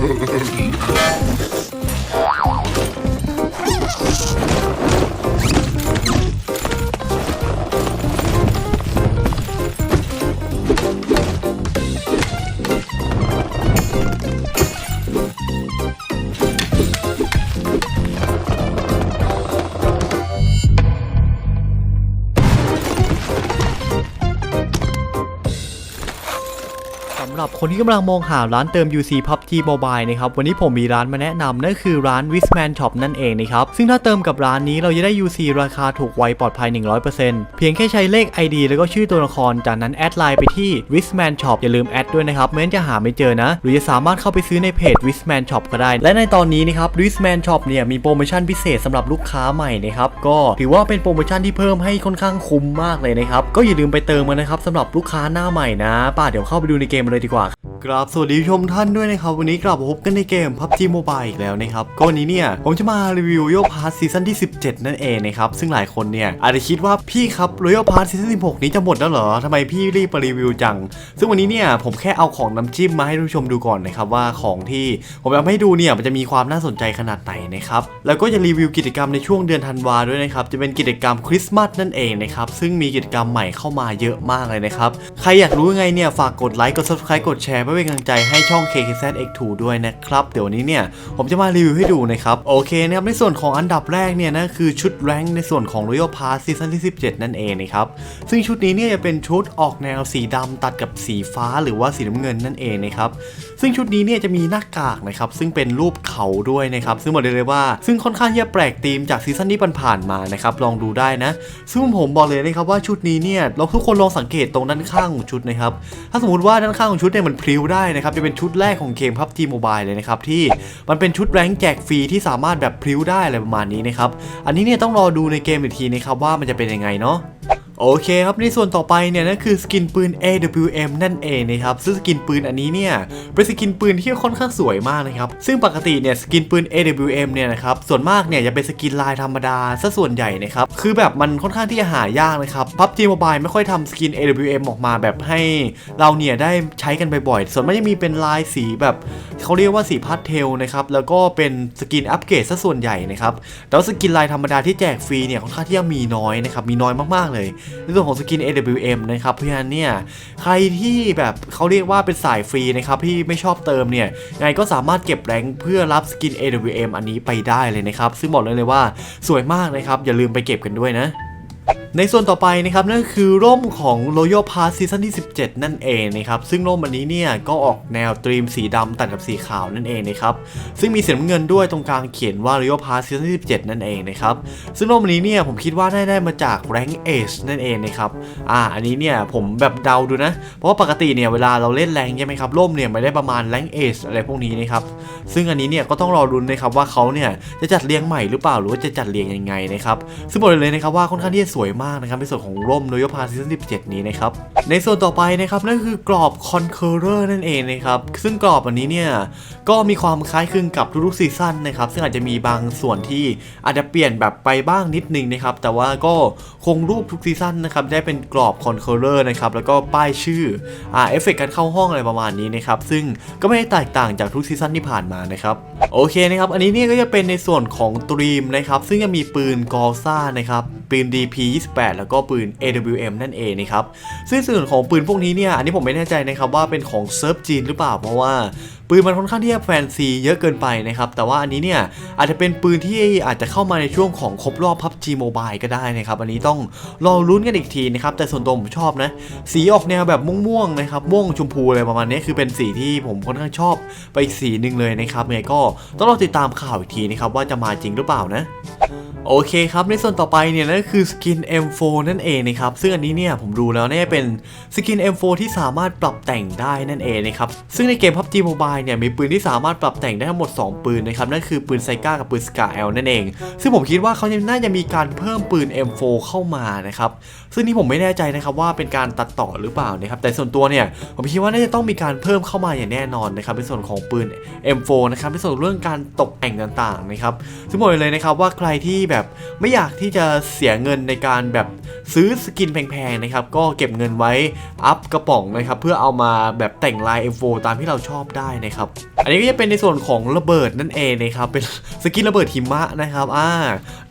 Música คนที่กำลังมองหาร้านเติม UC PUBG Mobile นะครับวันนี้ผมมีร้านมาแนะนำนั่นคือร้าน Wisman Shop นั่นเองนะครับซึ่งถ้าเติมกับร้านนี้เราจะได้ UC ราคาถูกไวปลอดภัย 100%เพียงแค่ใช้เลข ID แล้วก็ชื่อตัวละครจากนั้นแอดไลน์ไปที่ Wisman Shop อย่าลืมแอดด้วยนะครับไม่งั้นจะหาไม่เจอนะ หรือจะสามารถเข้าไปซื้อในเพจ Wisman Shop ก็ได้ และในตอนนี้นะครับ Wisman Shop เนี่ยมีโปรโมชั่นพิเศษสำหรับลูกค้าใหม่นะครับก็ถือว่าเป็นโปรโมชั่นที่เพิ่มให้ค่อนข้างคุ้มมากเลยนะครับก็อย่าลืมไปเติมกันนะครับสำหรับลูกค้าหน้าใหม่นะป่าเดี๋ยวเข้าไปดูในเกมเลยดีกว่ากราบสวัสดีชมท่านด้วยนะครับ วันนี้กลับพบกันในเกม PUBG Mobile อีกแล้วนะครับก็วันนี้เนี่ย ผมจะมารีวิว Royal Pass ซีซั่นที่ 17 นั่นเองนะครับ ซึ่งหลายคนเนี่ย อาจจะคิดว่าพี่ครับ Royal Pass ซีซั่น16นี้จะหมดแล้วเหรอทำไมพี่รีบมารีวิวจัง ซึ่งวันนี้เนี่ย ผมแค่เอาของน้ำจิ้มมาให้ทุกชมดูก่อนนะครับว่าของที่ผมเอามาให้ดูเนี่ยมันจะมีความน่าสนใจขนาดไหนนะครับแล้วก็จะรีวิวกิจกรรมในช่วงเดือนธันวาด้วยนะครับจะเป็นกิจกรรมคริสต์มาสนั่นเองนะครับซึ่งมีกิจกรรมใหม่เข้ามาเยอะมากเลยนะครับใครอยากรู้ยังไงเนี่ยฝากกดไลค์กด subscribe กดแชร์เพื่อเป็นกำลังใจให้ช่อง KKZX2 ด้วยนะครับ เดี๋ยววันนี้เนี่ย ผมจะมารีวิวให้ดูนะครับ โอเคนะครับ ในส่วนของอันดับแรกเนี่ยนะคือชุดแรงในส่วนของ Royal Pass ซีซั่นที่ 17 นั่นเองนะครับ ซึ่งชุดนี้เนี่ยจะเป็นชุดออกแนวสีดำตัดกับสีฟ้าหรือว่าสีน้ำเงินนั่นเองนะครับซึ่งชุดนี้เนี่ยจะมีหน้ากากนะครับซึ่งเป็นรูปเขาด้วยนะครับซึ่งบอกได้เลยว่า ซึ่งค่อนข้างที่จะแปลกธีมจากซีซั่นที่ผ่านๆมานะครับลองดูได้นะ ซึ่งผมบอกเลยนะครับว่าชุดนี้เนี่ยเราทุกคนลองสังเกตตรงด้านข้างของชุดนะครับถ้าสมมติว่าด้านข้างของชุดเนี่ยมันพลิ้วได้นะครับ จะเป็นชุดแรกของเกมพับทีโมบายเลยนะครับ ที่มันเป็นชุดแรงค์แจกฟรีที่สามารถแบบพลิ้วได้อะไรประมาณนี้นะครับ อันนี้เนี่ยต้องรอดูในเกมอีกทีนะครับว่ามันจะเป็นยังไงเนาะ โอเคครับในส่วนต่อไปเนี่ยนั่นคือสกินปืน AWM นั่นเองนะครับซึ่งสกินปืนอันนี้เนี่ยเป็นสกินปืนที่ค่อนข้างสวยมากนะครับซึ่งปกติเนี่ยสกินปืน AWM เนี่ยนะครับส่วนมากเนี่ยจะเป็นสกินลายธรรมดาซะส่วนใหญ่นะครับคือแบบมันค่อนข้างที่จะหายากนะครับ PUBG Mobile ไม่ค่อยทำสกิน AWM ออกมาแบบให้เราเนี่ยได้ใช้กันบ่อยๆส่วนมากจะมีเป็นลายสีแบบเขาเรียกว่าสีพาสเทลนะครับแล้วก็เป็นสกินอัปเกรดซะส่วนใหญ่นะครับแต่ว่าสกินลายธรรมดาที่แจกฟรีเนี่ยค่อนข้างที่จะมีน้อยนะครับมีน้อยมากๆเลยในส่วนของสกิน AWM นะครับ เพราะฉะนั้นเนี่ยใครที่แบบเขาเรียกว่าเป็นสายฟรีนะครับที่ไม่ชอบเติมเนี่ยยังไงก็สามารถเก็บแรงเพื่อรับสกิน AWM อันนี้ไปได้เลยนะครับ ซึ่งบอกเลยเลยว่าสวยมากนะครับ อย่าลืมไปเก็บกันด้วยนะ ในส่วนต่อไปนะครับนั่นคือร่มของ Royal Pass ซีซั่นที่ 17 นั่นเองนะครับซึ่งร่มอันนี้เนี่ยก็ออกแนวตรีมสีดำตัดกับสีขาวนั่นเองนะครับซึ่งมีสีน้ำเงินด้วยตรงกลางเขียนว่า Royal Pass ซีซั่นที่ 17 นั่นเองนะครับซึ่งร่มอันนี้เนี่ยผมคิดว่าได้ได้มาจาก Rank Age นั่นเองนะครับอ่าอันนี้เนี่ยผมแบบเดาดูนะ เพราะว่าปกติเนี่ยเวลาเราเล่นแรงใช่ไหมครับร่มเนี่ยไม่ได้ประมาณ Rank Age อะไรพวกนี้นะครับซึ่งอันนี้เนี่ยก็ต้องรอรุ้นนะครับว่าเขาเนี่ยจะจัดเรียงใหม่หรือเปล่าหรือว่าจะจัดเรียงยังไงนะครับซึ่งบอกเลยนะครับว่าค่อนข้างที่จะสวยมากนะครับในส่วนของร่ม Royal Pass ซีซั่น17 นี้นะครับ ในส่วนต่อไปนะครับนั่นคือกรอบ Conqueror นั่นเองนะครับ ซึ่งกรอบอันนี้เนี่ย ก็มีความคล้ายคลึงกับทุกๆซีซั่นนะครับ ซึ่งอาจจะมีบางส่วนที่อาจจะเปลี่ยนแบบไปบ้างนิดนึงนะครับ แต่ว่าก็คงรูปทุกซีซั่นนะครับได้เป็นกรอบ Conqueror นะครับแล้วก็ป้ายชื่ออ่าเอฟเฟกการเข้าห้องอะไรประมาณนี้นะครับซึ่งก็ไม่ได้แตกต่างจากทุกซีซั่นที่ผ่านมานะครับโอเคนะครับอันนี้เนี่ยก็จะเป็นในส่วนของตรีมนะครับซึ่งจะมีปืนกอซ่านะครับ ปืน DP 28 แล้วก็ปืน AWM นั่นเองนะครับซึ่งส่วนของปืนพวกนี้เนี่ยอันนี้ผมไม่แน่ใจนะครับว่าเป็นของเซิร์ฟจีนหรือเปล่าเพราะว่า ปืนมันค่อนข้างที่จะแฟนซีเยอะเกินไปนะครับ แต่ว่าอันนี้เนี่ยอาจจะเป็นปืนที่อาจจะเข้ามาในช่วงของครบรอบ PUBG Mobile ก็ได้นะครับ อันนี้ต้องรอลุ้นกันอีกทีนะครับ แต่ส่วนตัวผมชอบนะ สีออกแนวแบบม่วงๆนะครับม่วงชมพูอะไรประมาณนี้คือเป็นสีที่ผมค่อนข้างชอบไปอีกสีหนึ่งเลยนะครับงไงก็ต้องรอติดตามข่าวอีกทีนะครับว่าจะมาจริงหรือเปล่านะโอเคครับ ในส่วนต่อไปเนี่ยนั่นคือสกิน M4 นั่นเองนะครับ ซึ่งอันนี้เนี่ยผมดูแล้วเนี่ยเป็นสกิน M4 ที่สามารถปรับแต่งได้นั่นเองนะครับ ซึ่งในเกม PUBG Mobile เนี่ยมีปืนที่สามารถปรับแต่งได้ทั้งหมด 2 ปืนนะครับนั่นคือปืนไซก้ากับปืนสกาเอลนั่นเอง ซึ่งผมคิดว่าเขายังน่าจะมีการเพิ่มปืน M4 เข้ามานะครับ ซึ่งนี่ผมไม่แน่ใจนะครับว่าเป็นการตัดต่อหรือเปล่านะครับแต่ส่วนตัวเนี่ยผมคิดว่าน่าจะต้องมีการเพิ่มเข้ามาอย่างแน่นอนนะครับในส่วนของปืน M4 นะครับในส่วนเรื่องการตกแต่งต่างๆนะครับซึ่งบอกเลยนะครับว่าใครที่แบบไม่อยากที่จะเสียเงินในการแบบซื้อสกินแพงๆนะครับก็เก็บเงินไว้อัพกระป๋องนะครับเพื่อเอามาแบบแต่งลาย M4 ตามที่เราชอบได้นะนะครับอันนี้ก็จะเป็นในส่วนของระเบิดนั่นเองนะครับเป็นสกินระเบิดหิมะนะครับอ่า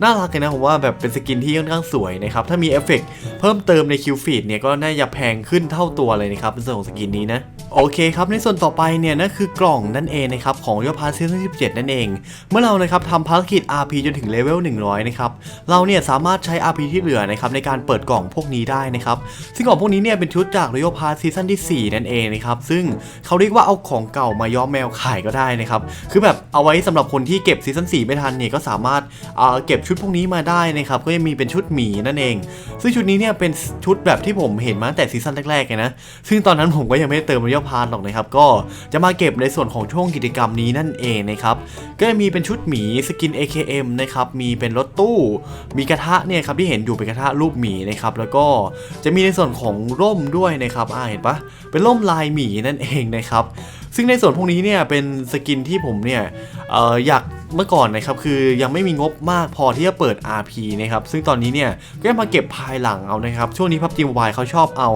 น่ารักเลยนะผมว่าแบบเป็นสกินที่ค่อนข้างสวยนะครับถ้ามีเอฟเฟกต์เพิ่มเติมในคิวฟีดเนี่ยก็น่าจะแพงขึ้นเท่าตัวเลยนะครับเป็นส่วนของสกินนี้นะ โอเคครับในส่วนต่อไปเนี่ยนั่นคือกล่องนั่นเองนะครับของยอดพาร์ทซีซั่น17 นั่นเอง เมื่อเรานะครับทำภารกิจ RP จนถึงเลเวล 100 นะครับเราเนี่ยสามารถใช้ RP ที่เหลือนะครับในการเปิดกล่องพวกนี้ได้นะครับซึ่งกล่องพวกนี้เนี่ยเป็นชุดจาก Royal Pass ซีซั่นที่ 4 นั่นเองนะครับซึ่งเขาเรียกว่าเอาของเก่ามาย้อมแมวขายก็ได้นะครับคือแบบเอาไว้สำหรับคนที่เก็บซีซั่น4ไม่ทันเนี่ยก็สามารถเอ่อเก็บชุดพวกนี้มาได้นะครับก็จะมีเป็นชุดหมีนั่นเอง ซึ่งชุดนี้เนี่ยเป็นชุดแบบที่ผมเห็นมาตั้งแต่ซีซั่นแรกๆเลยนะซึ่งตอนนั้นผมก็ยังไม่ได้เติม Royal Pass หรอกนะครับ ก็จะมาเก็บในส่วนของช่วงกิจกรรมนี้นั่นเองนะครับ ก็จะมีเป็นชุดหมีสกิน AKM นะครับ มีเป็นรถตู้ มีกระทะเนี่ยครับที่เห็นอยู่เป็นกระทะรูปหมีนะครับ แล้วก็จะมีในส่วนของร่มด้วยนะครับอ่าเห็นปะเป็นร่มลายหมีนั่นเองนะครับ ซึ่งในส่วนพวกนี้เนี่ยเป็นสกินที่ผมเนี่ยอออยาก เมื่อก่อนนะครับคือยังไม่มีงบมากพอที่จะเปิด RP นะครับซึ่งตอนนี้เนี่ยก็มาเก็บภายหลังเอานะครับ ช่วงนี้พับจีมวายเขาชอบเอา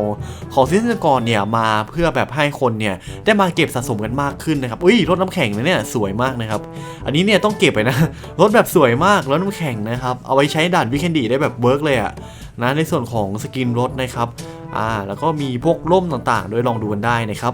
ของซีซันก่อนเนี่ยมาเพื่อแบบให้คนเนี่ยได้มาเก็บสะสมกันมากขึ้นนะครับอุ้ยรถน้ำแข็งนะเนี่ยสวยมากนะครับ อันนี้เนี่ยต้องเก็บไปนะรถแบบสวยมากรถน้ำแข็งนะครับเอาไว้ใช้ด่านวิกเคนดีได้แบบเวิร์กเลยอะนะในส่วนของสกินรถนะครับอ่าแล้วก็มีพวกร่มต่างๆ ด้วยลองดูกันได้นะครับ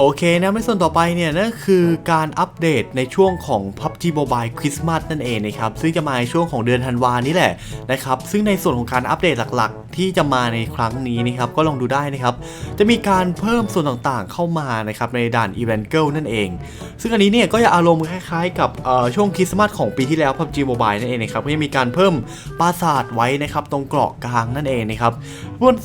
โอเคนะในส่วนต่อไปเนี่ยนั่นคือการอัปเดตในช่วงของ PUBG Mobile Christmas นั่นเองนะครับซึ่งจะมาในช่วงของเดือนธันวานี้แหละนะครับซึ่งในส่วนของการอัปเดตหลักๆ ที่จะมาในครั้งนี้นะครับก็ลองดูได้นะครับจะมีการเพิ่มส่วนต่างๆเข้ามานะครับในด่าน e v e n Girl นั่นเอง ซึ่งอันนี้เนี่ยก็จะอารมณ์คล้ายๆ กับช่วงคริสต์มาสของปีที่แล้ว PUBG Mobile นั่นเองนะครับก็จะมีการเพิ่มปราสาทไว้นะครับตรงเกราะกลางนั่นเองนะครับ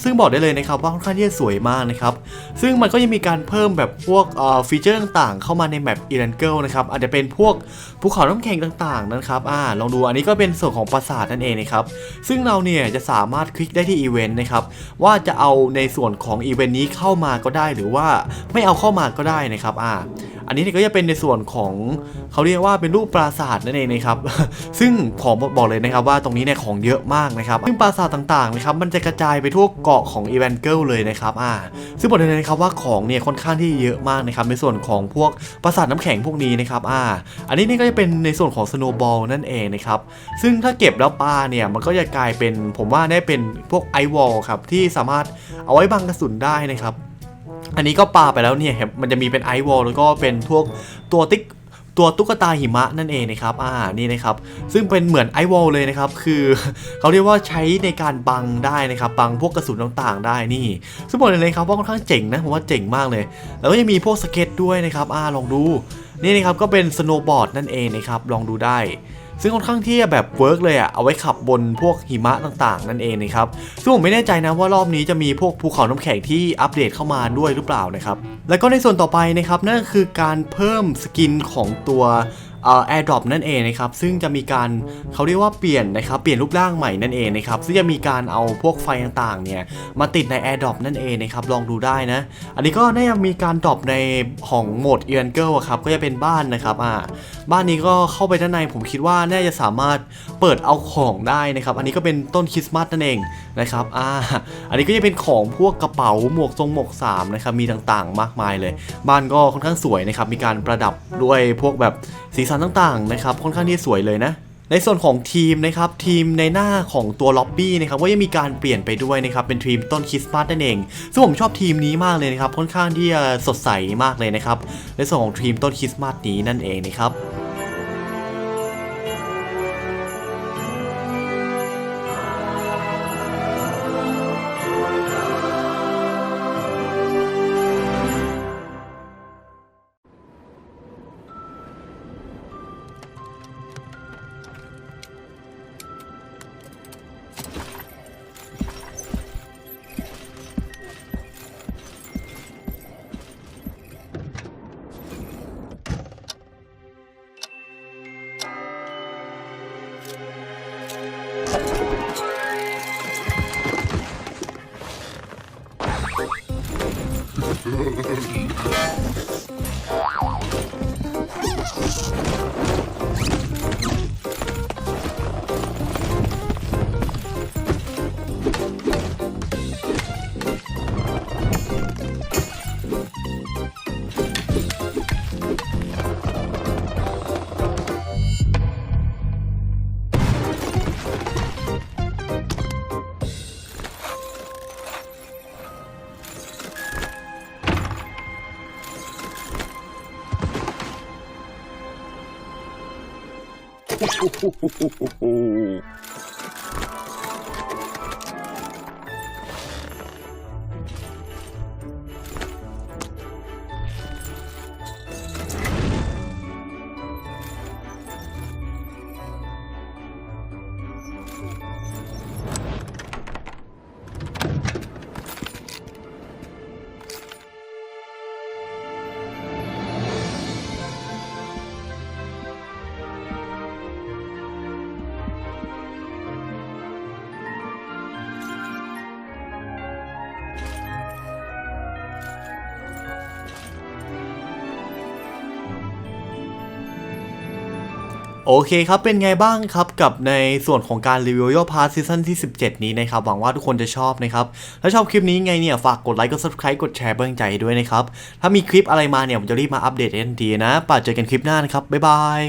ซึ่งบอกได้เลยนะครับว่าค่อนข้างที่จะสวยมากนะครับซึ่งมันก็ยังมีการเพิ่มแบบพวกฟีเจอร์ต่างๆ เข้ามาในแมปเอรันเกิลนะครับอาจจะเป็นพวกภูเขาน้ำแข็งต่างๆนะครับอ่าลองดูอันนี้ก็เป็นส่วนของปราสาทนั่นเองนะครับซึ่งเราเนี่ยจะสามารถคลิกได้ที่อีเวนต์นะครับว่าจะเอาในส่วนของอีเวนต์นี้เข้ามาก็ได้หรือว่าไม่เอาเข้ามาก็ได้นะครับอ่าอันนี้เนี่ยก็จะเป็นในส่วนของเขาเรียกว่าเป็นรูปปราสาทนั่นเองนะครับ ซึ่งขอบอกเลยนะครับว่าตรงนี้เนี่ยของเยอะมากนะครับ ซึ่งปราสาทต่างๆนะครับมันจะกระจายไปทั่วเกาะของอีเวนเกิลเลยนะครับอ่าซึ่งบอกเลยนะครับว่าของเนี่ยค่อนข้างที่เยอะมากนะครับในส่วนของพวกปราสาทน้ำแข็งพวกนี้นะครับอ่าอันนี้นี่ก็จะเป็นในส่วนของสโนว์บอลนั่นเองนะครับซึ่งถ้าเก็บแล้วปลาเนี่ยมันก็จะกลายเป็นผมว่าได้เป็นพวกไอวอลครับที่สามารถเอาไว้บังกระสุนได้นะครับ อันนี้ก็ปาไปแล้วเนี่ยครับมันจะมีเป็นไอวอลแล้วก็เป็นพวกตัวติ๊กตัวตุ๊กตาหิมะนั่นเองนะครับ อ่า นี่นะครับ ซึ่งเป็นเหมือนไอวอลเลยนะครับ คือเขาเรียกว่าใช้ในการบังได้นะครับ บังพวกกระสุนต่างๆ ได้ นี่ ซึ่งบอกเลยครับว่าค่อนข้างเจ๋งนะ ผมว่าเจ๋งมากเลย แล้วก็ยังมีพวกสเก็ตด้วยนะครับ อ่า ลองดู นี่นะครับ ก็เป็นสโนว์บอร์ดนั่นเองนะครับ ลองดูได้ ซึ่งค่อนข้างที่จะแบบเวิร์กเลยอะเอาไว้ขับบนพวกหิมะต่างๆ นั่นเองนะครับซึ่งผมไม่แน่ใจนะว่ารอบนี้จะมีพวกภูเขาน้ำแข็งที่อัปเดตเข้ามาด้วยหรือเปล่านะครับแล้วก็ในส่วนต่อไปนะครับนั่นคือการเพิ่มสกินของตัว เอ่อ AirDrop นั่นเองนะครับซึ่งจะมีการเขาเรียกว่าเปลี่ยนนะครับเปลี่ยนรูปร่างใหม่นั่นเองนะครับซึ่งจะมีการเอาพวกไฟต่างๆเนี่ยมาติดใน AirDrop นั่นเองนะครับลองดูได้นะ อันนี้ก็น่าจะมีการดรอปในของโหมด e v a n g e l อะครับก็จะเป็นบ้านนะครับอ่าบ้านนี้ก็เข้าไปด้านในผมคิดว่าน่าจะสามารถเปิดเอาของได้นะครับ อันนี้ก็เป็นต้นคริสต์มาสนั่นเองนะครับอ่าอันนี้ก็จะเป็นของพวกกระเป๋าหมวกทรงหมวกสามนะครับมีต่างๆ มากมายเลย บ้านก็ค่อนข้างสวยนะครับมีการประดับด้วยพวกแบบสีสันต่างๆนะครับค่อนข้างที่สวยเลยนะในส่วนของทีมนะครับทีมในหน้าของตัวล็อบบี้นะครับก็ยังมีการเปลี่ยนไปด้วยนะครับเป็นทีมต้นคริสต์มาสนั่นเองซึ่งผมชอบทีมนี้มากเลยนะครับค่อนข้างที่จะสดใสมากเลยนะครับในส่วนของทีมต้นคริสต์มาสนี้นั่นเองนะครับ Okay. oh, oh, oh, oh oh. โอเคครับ เป็นไงบ้างครับกับในส่วนของการรีวิวย่อพาร์ทซีซั่นที่ 17 นี้นะครับ หวังว่าทุกคนจะชอบนะครับ ถ้าชอบคลิปนี้ไงเนี่ย ฝากกดไลค์กด subscribe กดแชร์เบื้องใจด้วยนะครับ ถ้ามีคลิปอะไรมาเนี่ย ผมจะรีบมาอัปเดตทันทีนะป่าเจอกันคลิปหน้านะครับ บ๊ายบาย